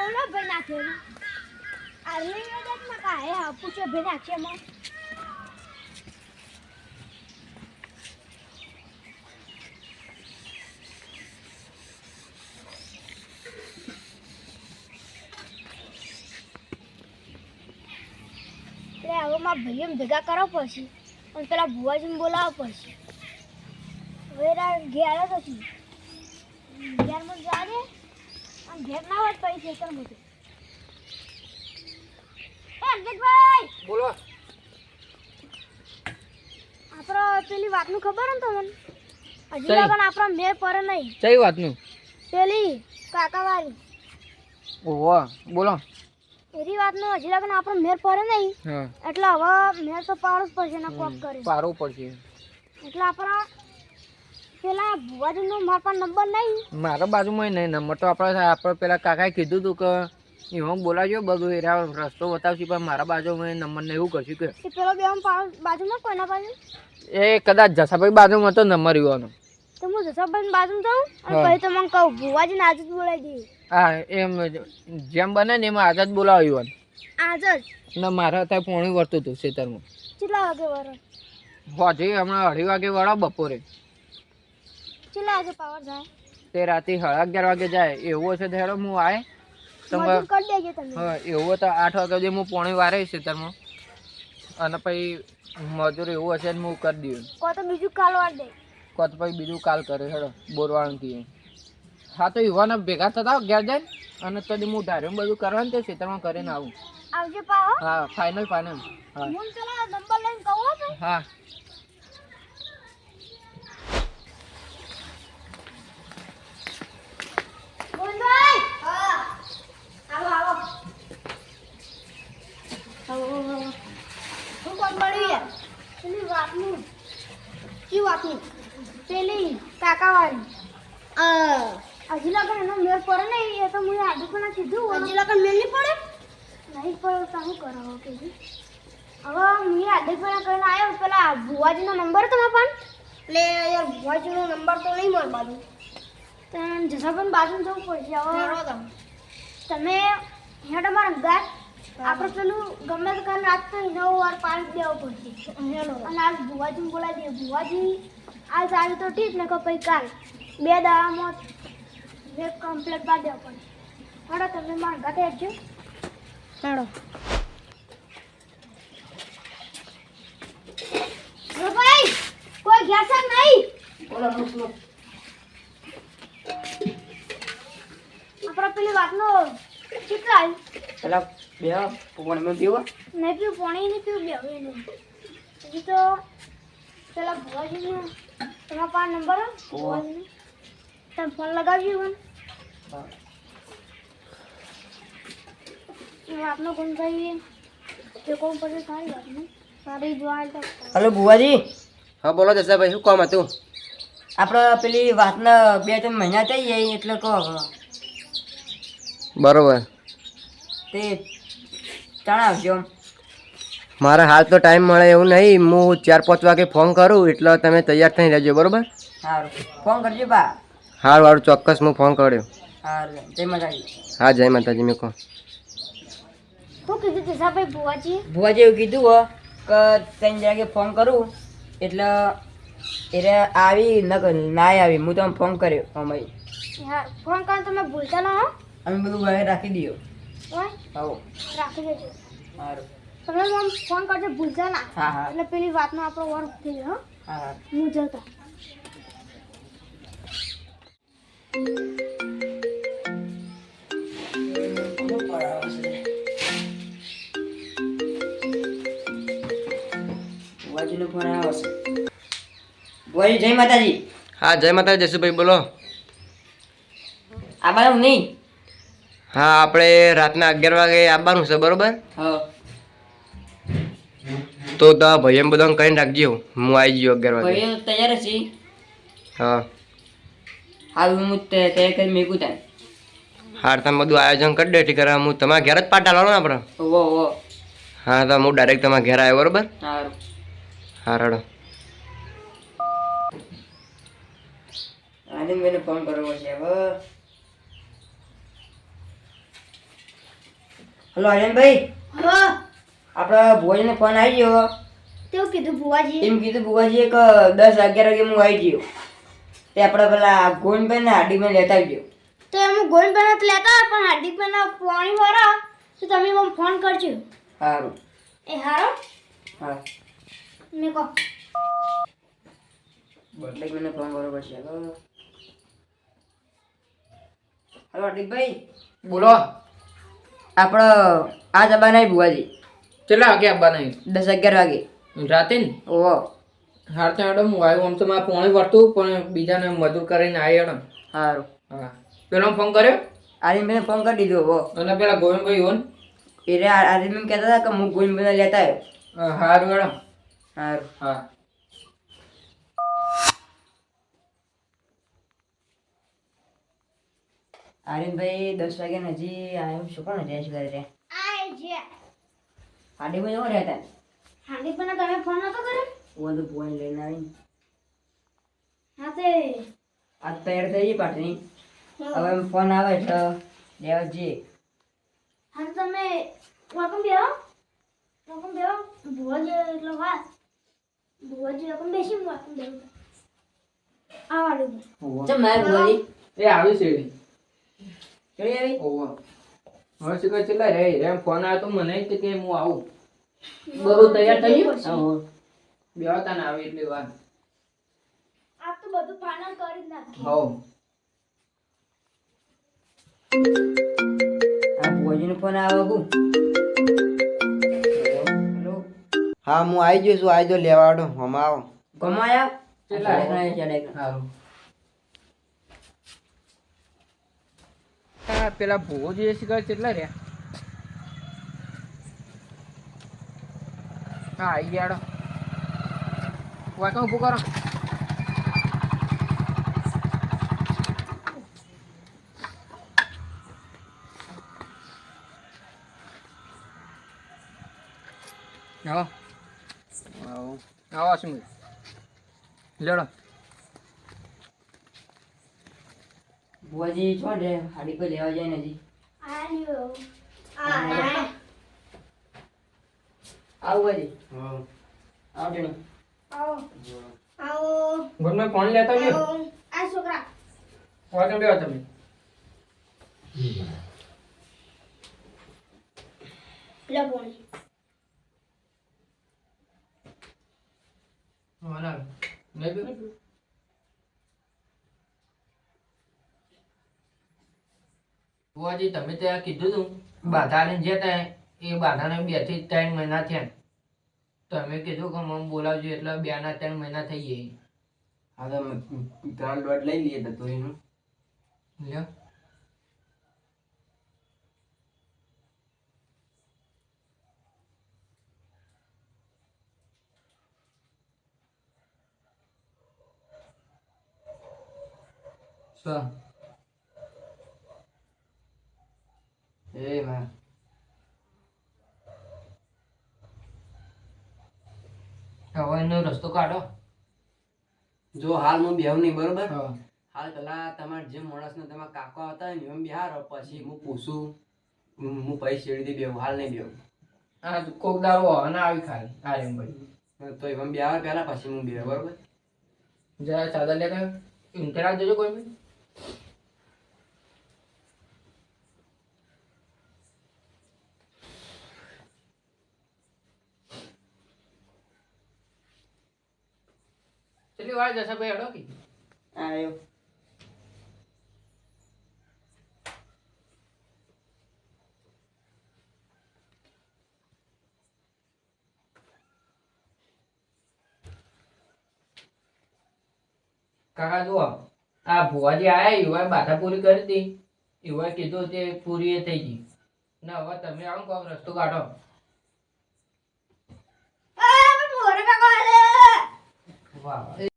બોલો ભાઈ નાખ્યો આર્મી કા કાંઈ હા પૂછો ભાઈ નાખ્યો એમાં એટલે હવે મારા ભાઈઓને ભેગા કરો પડશે. અને પેલા ભુવાજીને બોલાવવા પડશે. વેરા ઘેર જ હતી ઘેરમાં બોલો. આપણો પેલી વાતનું ખબર ને તમને? હજી કઈ? આપણો મેળ પડે નહીં. કઈ વાતનું? પેલી કાકાવાળી. ઓહો બોલો. એરી વાતનું હજી લગન આપણો મેર પડે નહીં. એટલે હવે મેળ તો પાડવું જ પડશે ને કોક કરે પારવું પડશે. એટલે આપણા પેલા ભુવાજીનો મારા પાસે નંબર નહીં. મારા બાજુમાં નહીં નંબર તો આપણે આપણે પેલા કાકાએ કીધું હતું કે એમાં બોલાવજો બધું એરા રસ્તો બતાવશે પણ મારા બાજુમાં નંબર ને એવું કરશું કે. પેલો બે બાજુમાં કોઈના બાજુ? એ કદાચ જસાભાઈ બાજુમાં તો નંબર રહ્યો તો હું જસાભાઈ બાજુ જાઉં? અને પછી તો મને કહું ભુવાજીને આજે જ બોલાવી દઈએ. હા એમ જેમ બને ને એમાં આઝાદ બોલાવ્યું આજે જ? ને મારે અત્યારે પોણી વર્તું હતું ખેતરમાં. કેટલા વાગે વરો હોજે હમણાં અઢી વાગે વળો બપોરે. કેટલા વાગે પાવર જાય? તે રાતે સાડા અગિયાર વાગે જાય. એવું હશે તો હેડો હું આય. તમે કરી દેજો તમે. હા એવું તો આઠ વાગ્યા સુધી હું પોણી વારે તમે અને પછી મજૂર એવું હશે ને હું કરી દઉં કો તો બીજું કાલ વાર દે. કો તો પછી બીજું કાલ કરે હેડો બોરવાળું થી હા તો યુવાના ભેગા થતા અગિયાર જાય અને તો હું ધાર્યું બધું કરવાનું તે ખેતરમાં કરીને આવું. આવજો પાવો હા ફાઇનલ ફાઇનલ હા. નંબર લઈને કહું હો. ભાઈ હા હા આવો આવો આવો હું કોણ મળી યાર પેલી વાતનું કઈ વાતનું પેલી કાકાવાળી હજી લગન એનો મેળ પડે ને. એ તો હું આજે પણ કીધું હજી લગન મેળ નહીં પડે નહીં પડે તો શું કરાવો કે હવે હું આજે પણ કરીને આવ્યો પેલા ભુવાજીનો નંબર તમારા પણ એટલે યાર, ભુવાજીનો નંબર તો નહીં મળે બાજુ તને જસાબન બાજુ જવું પડશે હવે તમે. હેડ અમારા ગાત આપણે પેલું ગમે તે કરીને રાત તો નવ વાર પાણી દેવું પડશે. અને આજ ભુવાજી બોલાવી દઈએ. ભુવાજી આજ આવી તો ઠીક ને કે પછી કાલ બે દાડામાં બે કમ્પ્લીટ બાદ દેવું પડશે હેડો તમે મારા ગાતે આપજો હેડો ભાઈ કોઈ ઘેર છે નહીં આપણે પેલી વાતનો કેટલા પેલા બે પોણીમાં પીવો? નહીં પીવું પાણી નહીં પીવું બે હવે નહીં. હજી તો પેલા ભુવાજીનો તમારા પાંચ નંબર ભુવાજીનો. તમે ફોન લગાવજો મને. આપનો વાતનો કોણ ભાઈ જે કોણ પછી સારી વાત ને સારી જોવા તો હલો ભુવાજી. હા બોલો જસાભાઈ શું કામ હતું? આપણે પેલી વાતના બે ત્રણ મહિના થઈ જાય એટલે કહો હવે. બરોબર. તે જણાવજો. મારે હાલ તો ટાઈમ મળે એવું નહીં. હું ચાર પાંચ વાગે ફોન કરું એટલે તમે તૈયાર થઈ રહેજો બરોબર? સારું ફોન કરજો બા. હારું હારું ચોક્કસ હું ફોન કર્યો. સારું જય માતાજી. હા જય માતાજી મેં કહું શું કીધું જસાભાઈ ભુવાજી? ભુવાજી એવું કીધું હો કે ત્રણ જગ્યાએ ફોન કરું એટલે એટલે આવી ન ના આવી. હું તમને ફોન કર્યો અમારી. હા ફોન કરો તમે ભૂલતા ન હો અમે બધું ઘરે રાખી દઈએ. આવો. રાખી દેજો. સારું તમે મમ ફોન કરજો ભૂલતા ના. હા હા. એટલે પેલી વાતનો આપણો વર્ક થઈ ગયો હો. હા જતા. જય માતાજી. હા જય માતાજી જસુભાઈ બોલો. આ બાજુ નહીં. હા આપણે રાતના અગિયાર વાગે આવવાનું છે બરોબર? તો તો ભાઈ એમ બધાને કહીને રાખજો હું. આવી ગયો અગિયાર વાગે. તૈયાર છે. હા. હાલ હું તૈયાર કરી મેકું ત્યાં હાર તમે બધું આયોજન કરી દે ઠીક હું તમારા ઘેર જ પાટા લાવો ને આપણે. ઓ ઓ હા તો હું ડાયરેક્ટ તમારા ઘેર આવ્યો બરોબર? હા રડો. આનંદભાઈને ફોન કરવો છે હવે હલો આર્યનભાઈ. હા. આપણા ભુવાજીનો ફોન આવી ગયો. તેવું કીધું ભુવાજી? એમ કીધું ભુવાજી એક દસ અગિયાર વાગે હું આવી ગયો. તે આપણે પેલા ગોવિંદભાઈ ને હાર્દિકભાઈ લેતા ગયો. તો એમ ગોવિંદભાઈ પેના લેતા હોય પણ હાર્દિકભાઈ ના પાણી વાળા. તો તમે મને ફોન કરજો. સારું એ હારો? હા. મેં કહો. એટલે મને ફોન કરવો પડશે. હલો હાર્દિકભાઈ. બોલો. આપણો આ જબા નહીં ભુવાજી. કેટલા વાગે આવવાના? દસ અગિયાર વાગે. રાતે ને? ઓહો. હાર તો મેડમ હું આવ્યો આમ તો મારે પોણે વર્તું પણ બીજાને મજૂર કરીને આવી મેડમ સારું હા. પેલો ફોન કર્યો? આર્યનભાઈને ફોન કરી દીધો હો અને પેલા ગોવિંદભાઈ હોન એટલે આર્યનભાઈ કહેતા હતા કે હું ગોવિંદભાઈને લેતા આવ્યો. સારું મેડમ સારું હા. આર્યનભાઈ દસ વાગ્યા હજી આવ્યો શું કોણ રહ્યા છે ઘરે? આ જે. હાર્દિકભાઈ એવો રહેતા હાર્દિક પેના તમે ફોન નતો કર્યો? તો ભુવાને લઈને આવીને. હા તે. આ તૈયાર થઈ ગઈ પાટની હવે ફોન આવે એટલે લેવા જઈએ. હા તમે વાકમ બેહો. વાકમ બેહો. ભુવાજી એટલો વાત ભુવાજી વાકમ બેસી વાકમ બેહો. આ વાળું ચમ મારે ભુવાજી એ આવી શેડી ચડી આવી? ઓહો હવે શું કહે કેટલા રે એમ ફોન આવ્યો તો મને જ કે હું આવું. બધું તૈયાર થઈ ગયું? આવો. બેહતા ને આવી એટલી વાર. આ તો બધું ફાઇનલ કરી જ નાખ્યું હો આ ભુવાજીનો ફોન આવે હા હું આવી ગયો છું. આવી. જો લેવાડો હમ આવો કમાયા ચલા. સારું. આ પેલા ભૂવો જોઈએ શિકાર કેટલા રહ્યા? હા આવી ગયા વાંકા ઊભું કરો. આવો. આવો. આવો શું લેડો ભુવાજી છો ને હાડી કોઈ લેવા જાય ને હજી. આલ્યો. આ આ આવું ભુવાજી હા. આવો ટેણી. આવો. આવો. ઘરમાં કોણ લેતા આવજો આ છોકરા. વાંકા બેહો તમે. લે પોણી વાના મેં બુઆજી તમે ત્યાં કીધું તું બાધા લઈને જતા એ બાધાને બેથી ત્રણ મહિના થયા તમે કીધું કે મને બોલાવજો એટલે બે ના ત્રણ મહિના થઈ ગયા હા તો અમે ત્રણ દોઢ લઈ લઈએ તો તું એનું લ્યો શું એ હા હવે એનો રસ્તો કાઢો. જો હાલ હું બેહું નહીં બરોબર? હાલ પેલા તમારા જે માણસને તમારા કાકો હતા ને એમ બિહારો પછી હું પૂછું હું પૈસા શેરડી બેહું હાલ નહીં બેહું. હા કોક દારો અને આવી ખાલી આર્યન ભાઈ. તો એમ બિહાર પહેલા પછી હું બેહ બરોબર? જરા ચાદર લેતા ઇન્ટરા જોજો કોઈ બી. કેટલી વાર જશે ભાઈ હડો કે? આવ્યો. કાકા જુઓ આ ભુવાજી આયા યુવાએ બાધા પૂરી કરી હતી યુવાએ કીધું તે પૂરી એ થઈ ગઈ. ના હવે તમે આમ કહો રસ્તો કાઢો. વાહ.